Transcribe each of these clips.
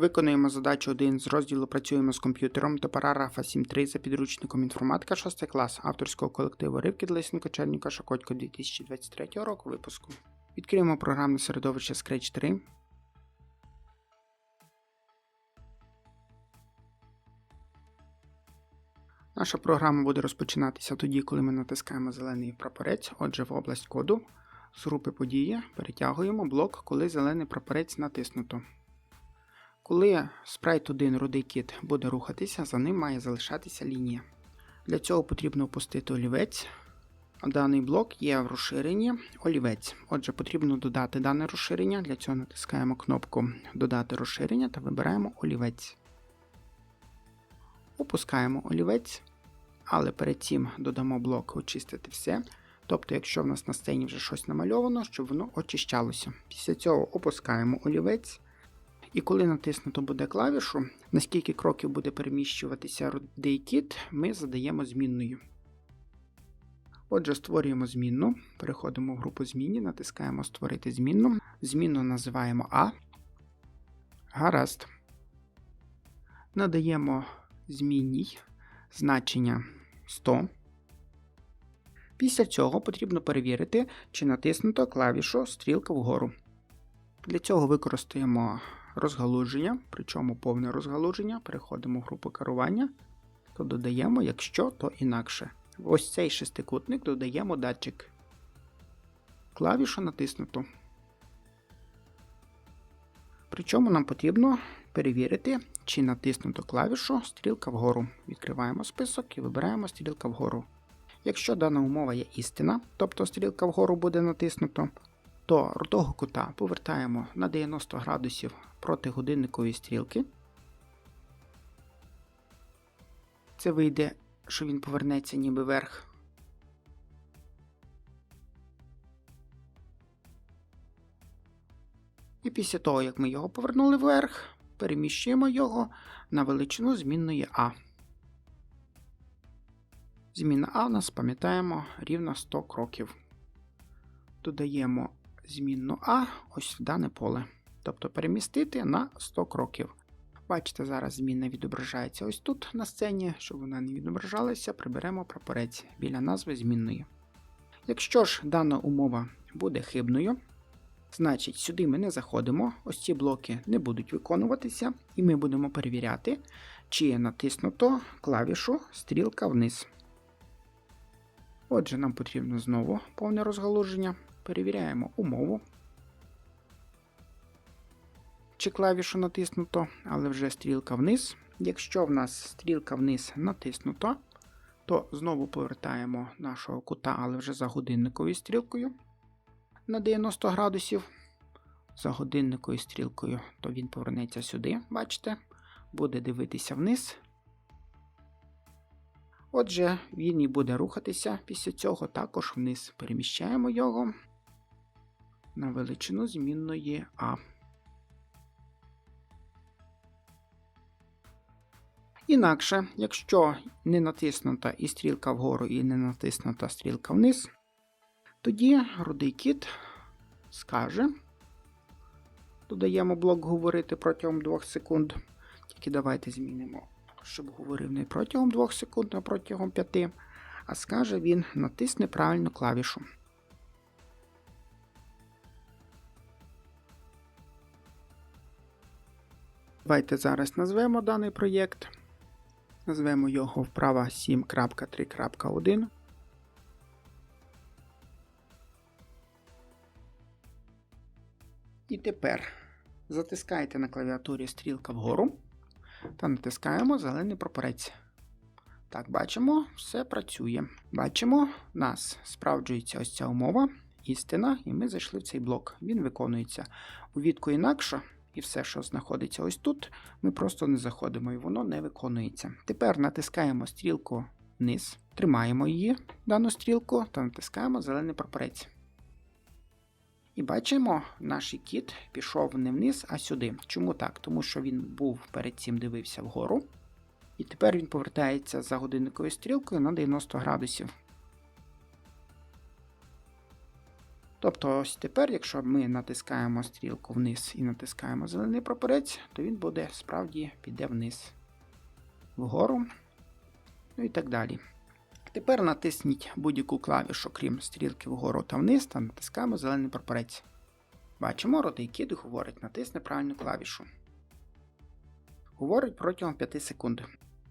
Виконуємо задачу 1 з розділу Працюємо з комп'ютером до параграфа 7.3 за підручником інформатика 6 клас авторського колективу Ривки Лисенко Черніка Шакотько 2023 року випуску. Відкриємо програмне середовище Scratch 3. Наша програма буде розпочинатися тоді, коли ми натискаємо зелений прапорець, отже, в область коду з групи події перетягуємо блок, коли зелений прапорець натиснуто. Коли спрайт 1 рудий кіт буде рухатися, за ним має залишатися лінія. Для цього потрібно опустити олівець. Даний блок є в розширенні олівець. Отже, потрібно додати дане розширення. Для цього натискаємо кнопку Додати розширення та вибираємо олівець. Опускаємо олівець, але перед цим додамо блок Очистити все. Тобто, якщо в нас на сцені вже щось намальовано, щоб воно очищалося. Після цього опускаємо олівець. І коли натиснуто буде клавішу, наскільки кроків буде переміщуватися кіт, ми задаємо змінною. Отже, створюємо змінну, переходимо в групу змінні, натискаємо Створити змінну. Змінну називаємо А. Гаразд. Надаємо змінній значення 100. Після цього потрібно перевірити, чи натиснуто клавішу стрілка вгору. Для цього використаємо розгалуження, причому повне розгалуження. Переходимо в групу керування, то додаємо, якщо, то інакше. Ось цей шестикутник додаємо датчик. Клавішу натиснуто. Причому нам потрібно перевірити, чи натиснуто клавішу стрілка вгору. Відкриваємо список і вибираємо стрілка вгору. Якщо дана умова є істина, тобто стрілка вгору буде натиснуто, то рудого кута повертаємо на 90 градусів проти годинникової стрілки. Це вийде, що він повернеться ніби вверх. І після того, як ми його повернули вверх, переміщуємо його на величину змінної А. Зміна А у нас, пам'ятаємо, рівна 100 кроків. Додаємо змінну А ось в дане поле. Тобто перемістити на 100 кроків. Бачите, зараз зміна відображається ось тут на сцені, щоб вона не відображалася, приберемо прапорець біля назви змінної. Якщо ж дана умова буде хибною, значить сюди ми не заходимо, ось ці блоки не будуть виконуватися, і ми будемо перевіряти, чи натиснуто клавішу стрілка вниз. Отже, нам потрібно знову повне розгалуження. Перевіряємо умову. Чи клавішу натиснуто, але вже стрілка вниз. Якщо в нас стрілка вниз натиснуто, то знову повертаємо нашого кута, але вже за годинниковою стрілкою на 90 градусів. За годинниковою стрілкою, то він повернеться сюди, бачите, буде дивитися вниз. Отже, він і буде рухатися після цього також вниз. Переміщаємо його на величину змінної А. Інакше, якщо не натиснута і стрілка вгору, і не натиснута стрілка вниз, тоді рудий кіт скаже, додаємо блок говорити протягом 2 секунд. Тільки давайте змінимо, щоб говорив не протягом 2 секунд, а протягом 5. А скаже він, натисне правильну клавішу. Давайте зараз назвемо даний проєкт. Назвемо його вправа 7.3.1. І тепер затискайте на клавіатурі стрілка вгору та натискаємо зелений прапорець. Так, бачимо, все працює. Бачимо, нас справджується ось ця умова, істина, і ми зайшли в цей блок. Він виконується. У відку інакше, і все, що знаходиться ось тут, ми просто не заходимо і воно не виконується. Тепер натискаємо стрілку вниз, тримаємо її, дану стрілку, та натискаємо зелений прапорець. І бачимо, наш кіт пішов не вниз, а сюди. Чому так? Тому що він був перед цим дивився вгору. І тепер він повертається за годинниковою стрілкою на 90 градусів. Тобто, ось тепер, якщо ми натискаємо стрілку вниз і натискаємо зелений прапорець, то він буде справді піде вниз, вгору, ну і так далі. Тепер натисніть будь-яку клавішу, крім стрілки вгору та вниз, та натискаємо зелений прапорець. Бачимо, RotateKit говорить, натисни правильну клавішу. Говорить протягом 5 секунд.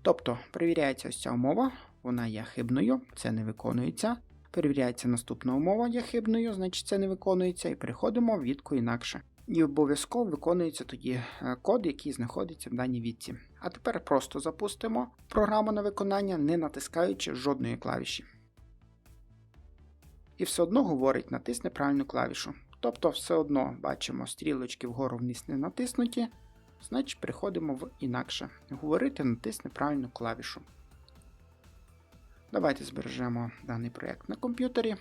Тобто, перевіряється ось ця умова, вона є хибною, це не виконується. Перевіряється наступна умова є хибною, значить це не виконується, і переходимо в відку інакше. І обов'язково виконується тоді е, код, який знаходиться в даній відці. А тепер просто запустимо програму на виконання, не натискаючи жодної клавіші. І все одно говорить натисни правильну клавішу. Тобто, все одно бачимо стрілочки вгору вниз не натиснуті, значить переходимо в інакше. Говорити натисни правильну клавішу. Давайте збережемо даний проєкт на комп'ютері.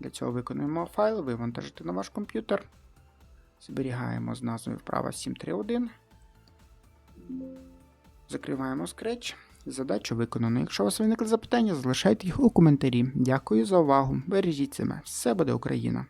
Для цього виконуємо файл, вивантажити на ваш комп'ютер. Зберігаємо з назвою вправа 731. Закриваємо Scratch. Задачу виконано. Якщо у вас виникли запитання, залишайте їх у коментарі. Дякую за увагу. Бережіть себе. Все буде Україна!